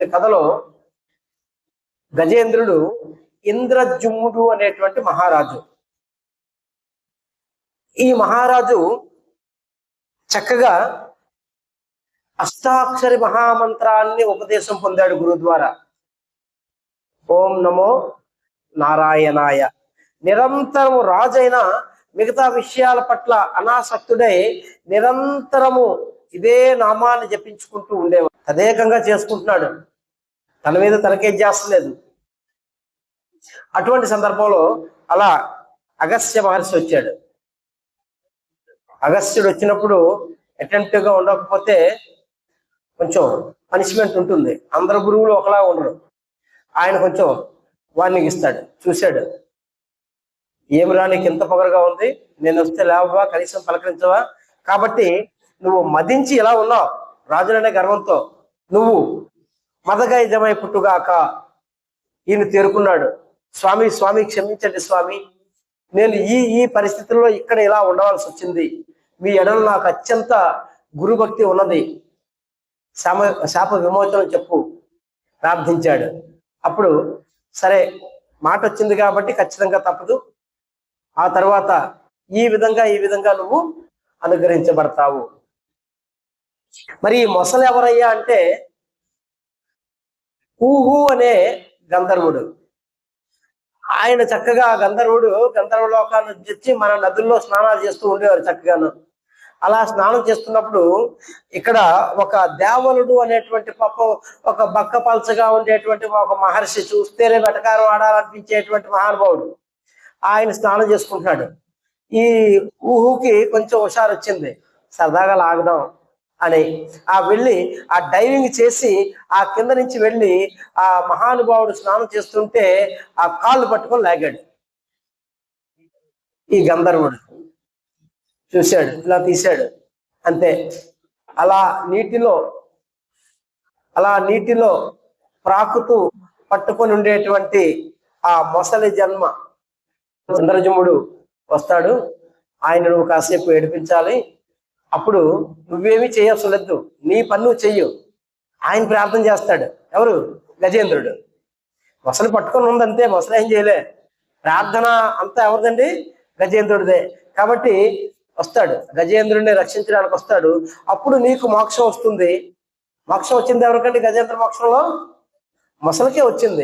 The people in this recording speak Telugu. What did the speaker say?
కథలో గజేంద్రుడు ఇంద్రజుమ్ముడు అనేటువంటి మహారాజు. ఈ మహారాజు చక్కగా అష్టాక్షరి మహామంత్రాన్ని ఉపదేశం పొందాడు గురువు ద్వారా ఓం నమో నారాయణాయ. నిరంతరము రాజైన మిగతా విషయాల పట్ల అనాసక్తుడై నిరంతరము ఇదే నామాన్ని జపించుకుంటూ ఉండేవాడు. తదేకంగా చేసుకుంటున్నాడు. తన మీద తనకేం చేస్తలేదు అటువంటి సందర్భంలో అలా అగస్త్య మహర్షి వచ్చాడు. అగస్త్యుడు వచ్చినప్పుడు అటెంప్టివ్గా ఉండకపోతే కొంచెం పనిష్మెంట్ ఉంటుంది. అందరు గురువులు ఒకలా ఉండరు. ఆయన కొంచెం వార్నింగ్ ఇస్తాడు. చూశాడు. ఏమి రా నీకు ఎంత పొగరుగా ఉంది. నేను వస్తే లేవవా కనీసం పలకరించవా? కాబట్టి నువ్వు మదించి ఇలా ఉన్నావు? రాజులనే గర్వంతో నువ్వు మదగా పుట్టుగాక ఈయన తేరుకున్నాడు. స్వామి స్వామి క్షమించండి స్వామి. నేను ఈ ఈ పరిస్థితుల్లో ఇక్కడ ఇలా ఉండవలసి వచ్చింది. మీ ఎడలు నాకు అత్యంత గురుభక్తి ఉన్నది. శామ శాప విమోచనం చెప్పు ప్రార్థించాడు. అప్పుడు సరే మాట వచ్చింది కాబట్టి ఖచ్చితంగా తప్పదు. ఆ తర్వాత ఈ విధంగా ఈ విధంగా నువ్వు అనుగ్రహించబడతావు. మరి ఈ మొసలు ఎవరయ్యా అంటే ఊహు అనే గంధర్వుడు. ఆయన చక్కగా గంధర్వుడు గంధర్వ లోకాన్ని తెచ్చి మన నదుల్లో స్నానాలు చేస్తూ ఉండేవారు చక్కగాను. అలా స్నానం చేస్తున్నప్పుడు ఇక్కడ ఒక దేవలుడు అనేటువంటి పాప ఒక బక్క పలచగా ఉండేటువంటి ఒక మహర్షి చూస్తేనే వెటకారం ఆడాలనిపించేటువంటి మహానుభావుడు. ఆయన స్నానం చేసుకుంటున్నాడు. ఈ ఊహుకి కొంచెం హుషారు వచ్చింది సరదాగా లాగడం అని. ఆ వెళ్ళి ఆ డైవింగ్ చేసి ఆ కింద నుంచి వెళ్ళి ఆ మహానుభావుడు స్నానం చేస్తుంటే ఆ కాళ్ళు పట్టుకొని లాగాడు. ఈ గంధర్వుడు చూశాడు ఇలా తీశాడు. అంతే. అలా నీటిలో అలా నీటిలో ప్రాకుతూ పట్టుకొని ఉండేటువంటి ఆ మొసలి జన్మ. చంద్రజముడు వస్తాడు. ఆయనను కాసేపు ఏడిపించాలి. అప్పుడు నువ్వేమీ చేయవసలేదు నీ పని చెయ్యు. ఆయన ప్రార్థన చేస్తాడు. ఎవరు? గజేంద్రుడు. మొసలు పట్టుకొని ఉందంతే మొసలు ఏం చేయలే. ప్రార్థన అంతా ఎవరిదండి? గజేంద్రుడిదే. కాబట్టి వస్తాడు. గజేంద్రుడిని రక్షించడానికి వస్తాడు. అప్పుడు నీకు మోక్షం వస్తుంది. మోక్షం వచ్చింది ఎవరికండి? గజేంద్ర మోక్షంలో? మొసలకే వచ్చింది.